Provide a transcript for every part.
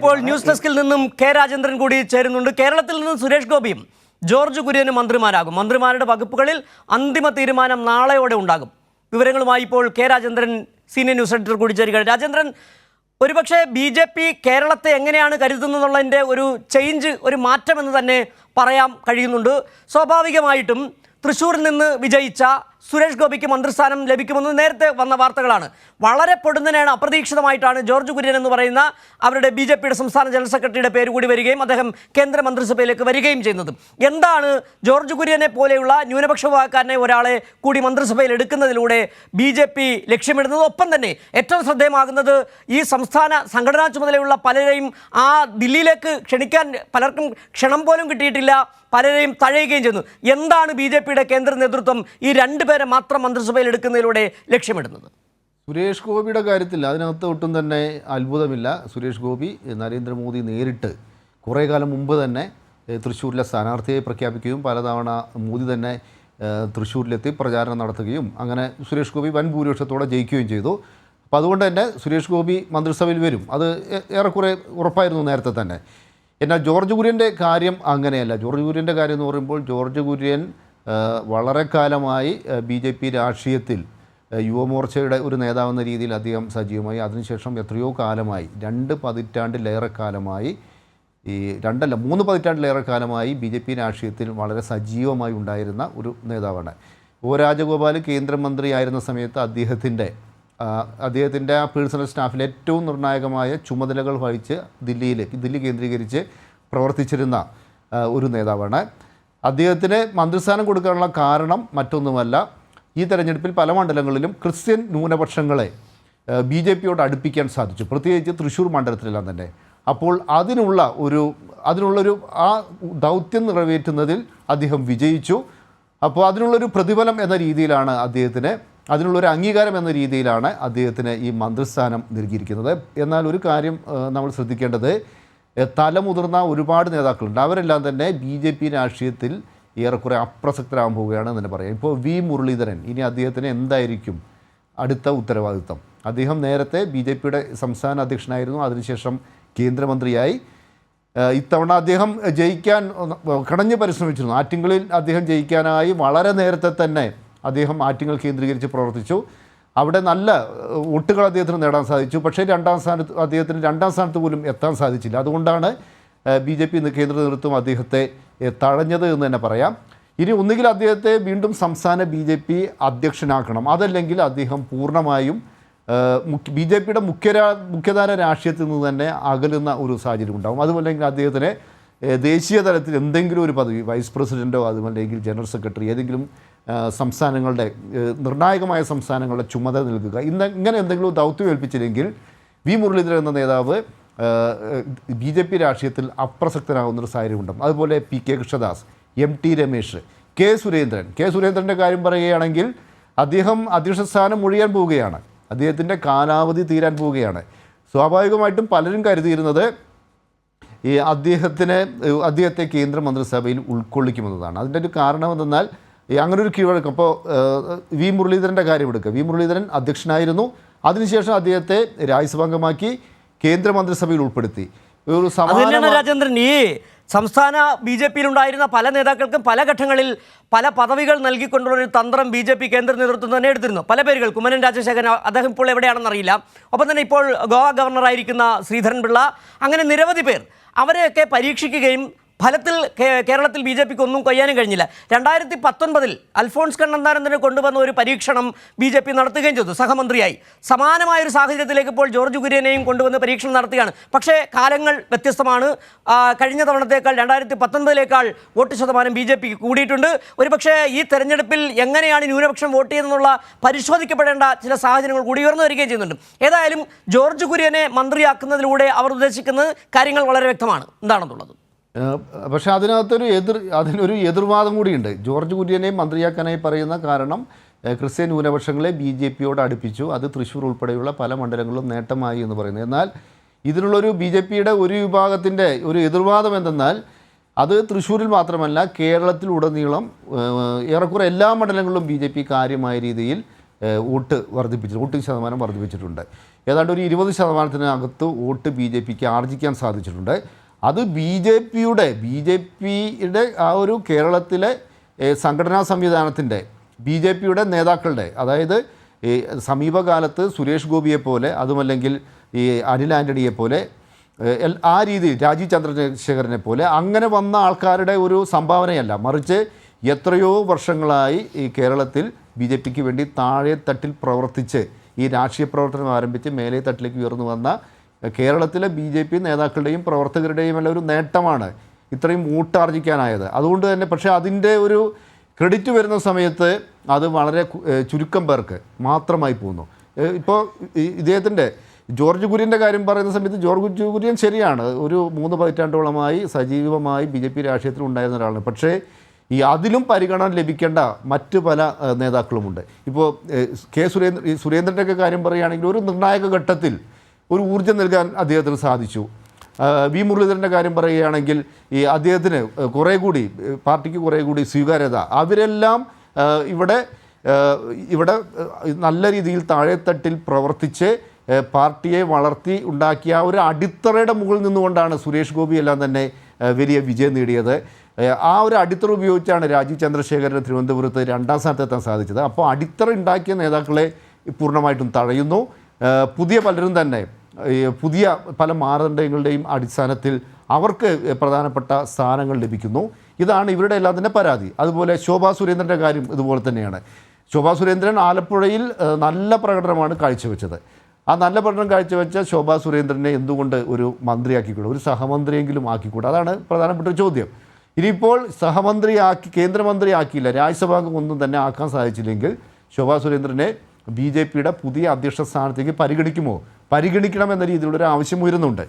ഇപ്പോൾ ന്യൂസ് ഡെസ്കിൽ നിന്നും കെ രാജേന്ദ്രൻ കൂടി ചേരുന്നുണ്ട്. കേരളത്തിൽ നിന്നും സുരേഷ് ഗോപിയും ജോർജ് കുര്യനും മന്ത്രിമാരാകും. മന്ത്രിമാരുടെ വകുപ്പുകളിൽ അന്തിമ തീരുമാനം നാളെയോടെ ഉണ്ടാകും. വിവരങ്ങളുമായി ഇപ്പോൾ K Rajendran senior news editor കൂടി ചേരുകയാണ്. രാജേന്ദ്രൻ ഒരുപക്ഷെ ബി ജെ പി കേരളത്തെ എങ്ങനെയാണ് കരുതുന്നതെന്നുള്ളതിന്റെ ഒരു ചേഞ്ച് ഒരു മാറ്റം എന്ന് തന്നെ പറയാൻ കഴിയുന്നുണ്ട്. സ്വാഭാവികമായിട്ടും തൃശ്ശൂരിൽ നിന്ന് വിജയിച്ച സുരേഷ് ഗോപിക്ക് മന്ത്രിസ്ഥാനം ലഭിക്കുമെന്ന് നേരത്തെ വന്ന വാർത്തകളാണ്. വളരെ പൊടുന്നനെയാണ് അപ്രതീക്ഷിതമായിട്ടാണ് ജോർജ് കുര്യൻ എന്ന് പറയുന്ന അവരുടെ ബി ജെ പിയുടെ സംസ്ഥാന ജനറൽ സെക്രട്ടറിയുടെ പേര് കൂടി വരികയും അദ്ദേഹം കേന്ദ്ര മന്ത്രിസഭയിലേക്ക് വരികയും ചെയ്യുന്നത്. എന്താണ് ജോർജ് കുര്യനെ പോലെയുള്ള ന്യൂനപക്ഷ വിഭാഗക്കാരനെ ഒരാളെ കൂടി മന്ത്രിസഭയിൽ എടുക്കുന്നതിലൂടെ ബി ജെ പി ലക്ഷ്യമിടുന്നത്? ഒപ്പം തന്നെ ഏറ്റവും ശ്രദ്ധേയമാകുന്നത് ഈ സംസ്ഥാന സംഘടനാ ചുമതലയുള്ള പലരെയും ആ ദില്ലിയിലേക്ക് ക്ഷണിക്കാൻ പലർക്കും ക്ഷണം പോലും കിട്ടിയിട്ടില്ല. പലരെയും തഴയുകയും ചെയ്യുന്നു. എന്താണ് ബി കേന്ദ്ര നേതൃത്വം ഈ രണ്ടുപേരെ മാത്രം മന്ത്രിസഭയിൽ എടുക്കുന്നതിലൂടെ ലക്ഷ്യമിടുന്നത്. സുരേഷ് ഗോപിയുടെ കാര്യത്തിൽ അതിനകത്ത് ഒട്ടും തന്നെ അത്ഭുതമില്ല. സുരേഷ് ഗോപി നരേന്ദ്രമോദി നേരിട്ട് കുറേ കാലം മുമ്പ് തന്നെ തൃശ്ശൂരിലെ സ്ഥാനാർത്ഥിയെ പ്രഖ്യാപിക്കുകയും പലതവണ മോദി തന്നെ തൃശ്ശൂരിലെത്തി പ്രചാരണം നടത്തുകയും അങ്ങനെ സുരേഷ് ഗോപി വൻ ഭൂരിപക്ഷത്തോടെ ജയിക്കുകയും ചെയ്തു. അപ്പോൾ അതുകൊണ്ട് തന്നെ സുരേഷ് ഗോപി മന്ത്രിസഭയിൽ വരും. അത് ഏറെക്കുറെ ഉറപ്പായിരുന്നു നേരത്തെ തന്നെ. എന്നാൽ ജോർജ് കുര്യന്റെ കാര്യം അങ്ങനെയല്ല. ജോർജ് കുര്യന്റെ കാര്യം എന്ന് പറയുമ്പോൾ ജോർജ് കുര്യൻ വളരെ കാലമായി ബി ജെ പി രാഷ്ട്രീയത്തിൽ യുവമോർച്ചയുടെ ഒരു നേതാവെന്ന രീതിയിൽ അദ്ദേഹം സജീവമായി. അതിനുശേഷം എത്രയോ കാലമായി രണ്ട് പതിറ്റാണ്ടിലേറെ കാലമായി ഈ രണ്ടല്ല മൂന്ന് പതിറ്റാണ്ടിലേറെ കാലമായി ബി ജെ പി രാഷ്ട്രീയത്തിൽ വളരെ സജീവമായി ഉണ്ടായിരുന്ന ഒരു നേതാവാണ്. ഒ രാജഗോപാൽ കേന്ദ്രമന്ത്രിയായിരുന്ന സമയത്ത് അദ്ദേഹത്തിന്റെ അദ്ദേഹത്തിന്റെ ആ പേഴ്സണൽ സ്റ്റാഫിൽ ഏറ്റവും നിർണായകമായ ചുമതലകൾ വഹിച്ച് ദില്ലിയിൽ ദില്ലി കേന്ദ്രീകരിച്ച് പ്രവർത്തിച്ചിരുന്ന ഒരു നേതാവാണ്. അദ്ദേഹത്തിന് മന്ത്രിസ്ഥാനം കൊടുക്കാനുള്ള കാരണം മറ്റൊന്നുമല്ല. ഈ തെരഞ്ഞെടുപ്പിൽ പല മണ്ഡലങ്ങളിലും ക്രിസ്ത്യൻ ന്യൂനപക്ഷങ്ങളെ ബി ജെ പിയോട് അടുപ്പിക്കാൻ സാധിച്ചു. പ്രത്യേകിച്ച് തൃശ്ശൂർ മണ്ഡലത്തിലെല്ലാം തന്നെ. അപ്പോൾ അതിനുള്ള ഒരു അതിനുള്ളൊരു ആ ദൗത്യം നിറവേറ്റുന്നതിൽ അദ്ദേഹം വിജയിച്ചു. അപ്പോൾ അതിനുള്ളൊരു പ്രതിഫലം എന്ന രീതിയിലാണ് അദ്ദേഹത്തിന് അതിനുള്ളൊരു അംഗീകാരം എന്ന രീതിയിലാണ് അദ്ദേഹത്തിന് ഈ മന്ത്രിസ്ഥാനം നൽകിയിരിക്കുന്നത്. എന്നാൽ ഒരു കാര്യം നമ്മൾ ശ്രദ്ധിക്കേണ്ടത് തലമുതിർന്ന ഒരുപാട് നേതാക്കളുണ്ട്. അവരെല്ലാം തന്നെ ബി ജെ പി രാഷ്ട്രീയത്തിൽ ഏറെക്കുറെ അപ്രസക്തരാകാൻ പോവുകയാണ് തന്നെ പറയാം. ഇപ്പോൾ വി മുരളീധരൻ ഇനി അദ്ദേഹത്തിന് എന്തായിരിക്കും അടുത്ത ഉത്തരവാദിത്തം അദ്ദേഹം നേരത്തെ ബി ജെ പിയുടെ സംസ്ഥാന അധ്യക്ഷനായിരുന്നു അതിനുശേഷം കേന്ദ്രമന്ത്രിയായി. ഇത്തവണ അദ്ദേഹം ജയിക്കാൻ കടഞ്ഞ് പരിശ്രമിച്ചിരുന്നു. ആറ്റിങ്ങളിൽ അദ്ദേഹം ജയിക്കാനായി വളരെ നേരത്തെ തന്നെ അദ്ദേഹം ആറ്റിങ്ങൾ കേന്ദ്രീകരിച്ച് പ്രവർത്തിച്ചു. അവിടെ നല്ല വോട്ടുകൾ അദ്ദേഹത്തിന് നേടാൻ സാധിച്ചു. പക്ഷേ രണ്ടാം സ്ഥാനത്ത് അദ്ദേഹത്തിന് രണ്ടാം സ്ഥാനത്ത് പോലും എത്താൻ സാധിച്ചില്ല. അതുകൊണ്ടാണ് ബി ജെ പി കേന്ദ്ര നേതൃത്വം അദ്ദേഹത്തെ തഴഞ്ഞത് എന്ന് തന്നെ പറയാം. ഇനി ഒന്നുകിൽ അദ്ദേഹത്തെ വീണ്ടും സംസ്ഥാന ബി ജെ പി അധ്യക്ഷനാക്കണം. അതല്ലെങ്കിൽ അദ്ദേഹം പൂർണമായും ബി ജെ പിയുടെ മുഖ്യ മുഖ്യധാര രാഷ്ട്രീയത്തിൽ നിന്ന് തന്നെ അകലുന്ന ഒരു സാഹചര്യം ഉണ്ടാകും. അതുമല്ലെങ്കിൽ അദ്ദേഹത്തിന് ദേശീയ തലത്തിൽ എന്തെങ്കിലും ഒരു പദവി വൈസ് പ്രസിഡന്റോ അതുമല്ലെങ്കിൽ ജനറൽ സെക്രട്ടറി ഏതെങ്കിലും സംസ്ഥാനങ്ങളുടെ നിർണായകമായ സംസ്ഥാനങ്ങളുടെ ചുമതല നൽകുക. ഇന്ന് ഇങ്ങനെ എന്തെങ്കിലും ദൗത്യം ഏൽപ്പിച്ചില്ലെങ്കിൽ വി മുരളീധരൻ എന്ന നേതാവ് ബി ജെ പി രാഷ്ട്രീയത്തിൽ അപ്രസക്തനാകുന്നൊരു സാഹചര്യം ഉണ്ടാകും അതുപോലെ P K Krishnadas M T Ramesh K Surendran. K സുരേന്ദ്രന്റെ കാര്യം പറയുകയാണെങ്കിൽ അദ്ദേഹം അധ്യക്ഷ സ്ഥാനം ഒഴിയാൻ പോവുകയാണ്. അദ്ദേഹത്തിന്റെ കാലാവധി തീരാൻ പോവുകയാണ്. സ്വാഭാവികമായിട്ടും പലരും കരുതിയിരുന്നത് ഈ അദ്ദേഹത്തിന് അദ്ദേഹത്തെ കേന്ദ്ര മന്ത്രിസഭയിൽ ഉൾക്കൊള്ളിക്കുമെന്നതാണ്. അതിന്റെ ഒരു കാരണം എന്തെന്നാൽ പറഞ്ഞാൽ അങ്ങനെ ഒരു കീഴ്വഴക്കം അപ്പോൾ വി മുരളീധരന്റെ കാര്യം എടുക്കുക. വി മുരളീധരൻ അധ്യക്ഷനായിരുന്നു. അതിനുശേഷം അദ്ദേഹത്തെ രാജ്യസഭാംഗമാക്കി കേന്ദ്ര മന്ത്രിസഭയിൽ ഉൾപ്പെടുത്തി. ഒരു സമാന രാജേന്ദ്രൻ. ഈ സംസ്ഥാന ബി ജെ പിയിലുണ്ടായിരുന്ന പല നേതാക്കൾക്കും പല ഘട്ടങ്ങളിൽ പല പദവികൾ നൽകിക്കൊണ്ടുള്ള ഒരു തന്ത്രം ബി ജെ പി കേന്ദ്ര നേതൃത്വം തന്നെ എടുത്തിരുന്നു. പല പേരുകൾ. കുമ്മനൻ രാജശേഖരൻ അദ്ദേഹം ഇപ്പോൾ എവിടെയാണെന്ന് അറിയില്ല ഒപ്പം തന്നെ ഇപ്പോൾ ഗോവ ഗവർണറായിരിക്കുന്ന ശ്രീധരൻപിള്ള അങ്ങനെ നിരവധി പേർ അവരെയൊക്കെ പരീക്ഷിക്കുകയും ഫലത്തിൽ കേരളത്തിൽ ബി ജെ പിക്ക് ഒന്നും കൊയ്യാനും കഴിഞ്ഞില്ല. രണ്ടായിരത്തി പത്തൊൻപതിൽ അൽഫോൺസ് കണ്ണന്താനന്ദനെ കൊണ്ടുവന്ന ഒരു പരീക്ഷണം ബി ജെ പി നടത്തുകയും ചെയ്തു. സഹമന്ത്രിയായി. സമാനമായ ഒരു സാഹചര്യത്തിലേക്ക് ഇപ്പോൾ ജോർജ് കുര്യനെയും കൊണ്ടുവന്ന് പരീക്ഷണം നടത്തുകയാണ്. പക്ഷേ കാലങ്ങൾ വ്യത്യസ്തമാണ്. കഴിഞ്ഞ തവണത്തേക്കാൾ രണ്ടായിരത്തി പത്തൊൻപതിലേക്കാൾ വോട്ട് ശതമാനം ബി ജെ പിക്ക് കൂടിയിട്ടുണ്ട്. ഒരുപക്ഷേ ഈ തെരഞ്ഞെടുപ്പിൽ എങ്ങനെയാണ് ന്യൂനപക്ഷം വോട്ട് ചെയ്യുന്നതെന്നുള്ള പരിശോധിക്കപ്പെടേണ്ട ചില സാഹചര്യങ്ങൾ കൂടി ഉയർന്നു വരികയും ചെയ്യുന്നുണ്ട്. ഏതായാലും ജോർജ് കുര്യനെ മന്ത്രിയാക്കുന്നതിലൂടെ അവർ ഉദ്ദേശിക്കുന്നത് കാര്യങ്ങൾ വളരെ വ്യക്തമാണ്. എന്താണെന്നുള്ളത്? പക്ഷേ അതിനകത്തൊരു എതിർ അതിനൊരു എതിർവാദം കൂടിയുണ്ട്. ജോർജ് കുര്യനെ മന്ത്രിയാക്കാനായി പറയുന്ന കാരണം ക്രിസ്ത്യൻ ന്യൂനപക്ഷങ്ങളെ ബി ജെ പിയോട് അടുപ്പിച്ചു. അത് തൃശ്ശൂർ ഉൾപ്പെടെയുള്ള പല മണ്ഡലങ്ങളിലും നേട്ടമായി എന്ന് പറയുന്നത് എന്നാൽ ഇതിനുള്ളൊരു ബി ജെ പിയുടെ ഒരു വിഭാഗത്തിന്റെ ഒരു എതിർവാദം എന്തെന്നാൽ അത് തൃശ്ശൂരിൽ മാത്രമല്ല കേരളത്തിലുടനീളം ഏറെക്കുറെ എല്ലാ മണ്ഡലങ്ങളിലും ബി ജെ പി കാര്യമായ രീതിയിൽ വോട്ട് വർദ്ധിപ്പിച്ചു വോട്ടിംഗ് ശതമാനം വർദ്ധിപ്പിച്ചിട്ടുണ്ട്. ഏതാണ്ട് ഒരു ഇരുപത് ശതമാനത്തിനകത്ത് വോട്ട് ബി ജെ പിക്ക് ആർജിക്കാൻ സാധിച്ചിട്ടുണ്ട്. അത് ബി ജെ പിയുടെ ബി ജെ പിയുടെ ആ ഒരു കേരളത്തിലെ സംഘടനാ സംവിധാനത്തിന്റെ ബി ജെ പിയുടെ നേതാക്കളുടെ അതായത് ഈ സമീപകാലത്ത് സുരേഷ് ഗോപിയെ പോലെ അതുമല്ലെങ്കിൽ ഈ അനിൽ ആന്റണിയെ പോലെ ആ രീതിയിൽ രാജീവ് ചന്ദ്രശേഖരനെ പോലെ അങ്ങനെ വന്ന ആൾക്കാരുടെ ഒരു സംഭാവനയല്ല. മറിച്ച് എത്രയോ വർഷങ്ങളായി ഈ കേരളത്തിൽ ബി ജെ പിക്ക് വേണ്ടി താഴെ തട്ടിൽ പ്രവർത്തിച്ച് ഈ രാഷ്ട്രീയ പ്രവർത്തനം ആരംഭിച്ച് മേലെ തട്ടിലേക്ക് ഉയർന്നു വന്ന കേരളത്തിലെ ബി ജെ പി നേതാക്കളുടെയും പ്രവർത്തകരുടെയും എല്ലാം ഒരു നേട്ടമാണ് ഇത്രയും വോട്ടാർജിക്കാനായത്. അതുകൊണ്ട് തന്നെ പക്ഷേ അതിന്റെ ഒരു ക്രെഡിറ്റ് വരുന്ന സമയത്ത് അത് വളരെ ചുരുക്കം പേർക്ക് മാത്രമായി പോകുന്നു ഇപ്പോൾ ഇദ്ദേഹത്തിന്റെ ജോർജ് കുര്യന്റെ കാര്യം പറയുന്ന സമയത്ത് ജോർജ് കുര്യൻ ശരിയാണ്. ഒരു മൂന്ന് പതിറ്റാണ്ടോളമായി സജീവമായി ബി ജെ പി രാഷ്ട്രീയത്തിൽ ഉണ്ടായിരുന്ന ഒരാളാണ്. പക്ഷേ ഈ അതിലും പരിഗണന ലഭിക്കേണ്ട മറ്റ് പല നേതാക്കളുമുണ്ട്. ഇപ്പോൾ കെ സുരേന്ദ്ര സുരേന്ദ്രന്റെയൊക്കെ കാര്യം പറയുകയാണെങ്കിൽ ഒരു നിർണായക ഘട്ടത്തിൽ ഒരു ഊർജം നൽകാൻ അദ്ദേഹത്തിന് സാധിച്ചു. വി മുരളീധരന്റെ കാര്യം പറയുകയാണെങ്കിൽ ഈ അദ്ദേഹത്തിന് കുറേ കൂടി പാർട്ടിക്ക് കുറേ കൂടി സ്വീകാര്യത. അവരെല്ലാം ഇവിടെ ഇവിടെ നല്ല രീതിയിൽ താഴെത്തട്ടിൽ പ്രവർത്തിച്ച് പാർട്ടിയെ വളർത്തി ഉണ്ടാക്കിയ ഒരു അടിത്തറയുടെ മുകളിൽ നിന്നുകൊണ്ടാണ് സുരേഷ് ഗോപി എല്ലാം തന്നെ വലിയ വിജയം നേടിയത്. ആ ഒരു അടിത്തറ ഉപയോഗിച്ചാണ് രാജീവ് ചന്ദ്രശേഖരന് തിരുവനന്തപുരത്ത് രണ്ടാം സ്ഥാനത്തെത്താൻ സാധിച്ചത്. അപ്പോൾ അടിത്തറ ഉണ്ടാക്കിയ നേതാക്കളെ പൂർണമായിട്ടും തഴയുന്നു. പുതിയ പലരും തന്നെ പുതിയ പല മാനദണ്ഡങ്ങളുടെയും അടിസ്ഥാനത്തിൽ അവർക്ക് പ്രധാനപ്പെട്ട സ്ഥാനങ്ങൾ ലഭിക്കുന്നു. ഇതാണ് ഇവരുടെ എല്ലാം തന്നെ പരാതി. അതുപോലെ ശോഭാ സുരേന്ദ്രന്റെ കാര്യം ഇതുപോലെ തന്നെയാണ്. ശോഭാ സുരേന്ദ്രൻ ആലപ്പുഴയിൽ നല്ല പ്രകടനമാണ് കാഴ്ചവെച്ചത്. ആ നല്ല പ്രകടനം കാഴ്ചവെച്ച ശോഭാ സുരേന്ദ്രനെ എന്തുകൊണ്ട് ഒരു മന്ത്രിയാക്കിക്കൂടാ? ഒരു സഹമന്ത്രിയെങ്കിലും ആക്കിക്കൂടാ? അതാണ് പ്രധാനപ്പെട്ട ചോദ്യം. ഇനിയിപ്പോൾ സഹമന്ത്രിയാക്കി കേന്ദ്രമന്ത്രിയാക്കിയില്ല രാജ്യസഭാംഗം ഒന്നും തന്നെ ആക്കാൻ സാധിച്ചില്ലെങ്കിൽ ശോഭാ സുരേന്ദ്രനെ ബി ജെ പിയുടെ പുതിയ അധ്യക്ഷ സ്ഥാനത്തേക്ക് പരിഗണിക്കുമോ? പരിഗണിക്കണം രീതിയിലുള്ളൊരു ആവശ്യം ഉയരുന്നുണ്ട്.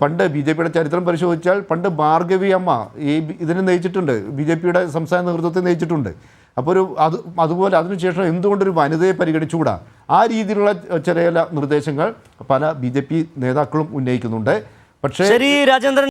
പണ്ട് ബി ജെ പിയുടെ ചരിത്രം പരിശോധിച്ചാൽ പണ്ട് ഭാർഗവി അമ്മ ഈ ഇതിനെ നയിച്ചിട്ടുണ്ട്. ബി ജെ പിയുടെ സംസ്ഥാന നേതൃത്വത്തെ നയിച്ചിട്ടുണ്ട്. അപ്പോൾ ഒരു അത് അതുപോലെ അതിനുശേഷം എന്തുകൊണ്ടൊരു വനിതയെ പരിഗണിച്ചുകൂടാ? ആ രീതിയിലുള്ള ചില നിർദ്ദേശങ്ങൾ പല ബി നേതാക്കളും ഉന്നയിക്കുന്നുണ്ട്. പക്ഷേ ശരി രാജേന്ദ്രൻ.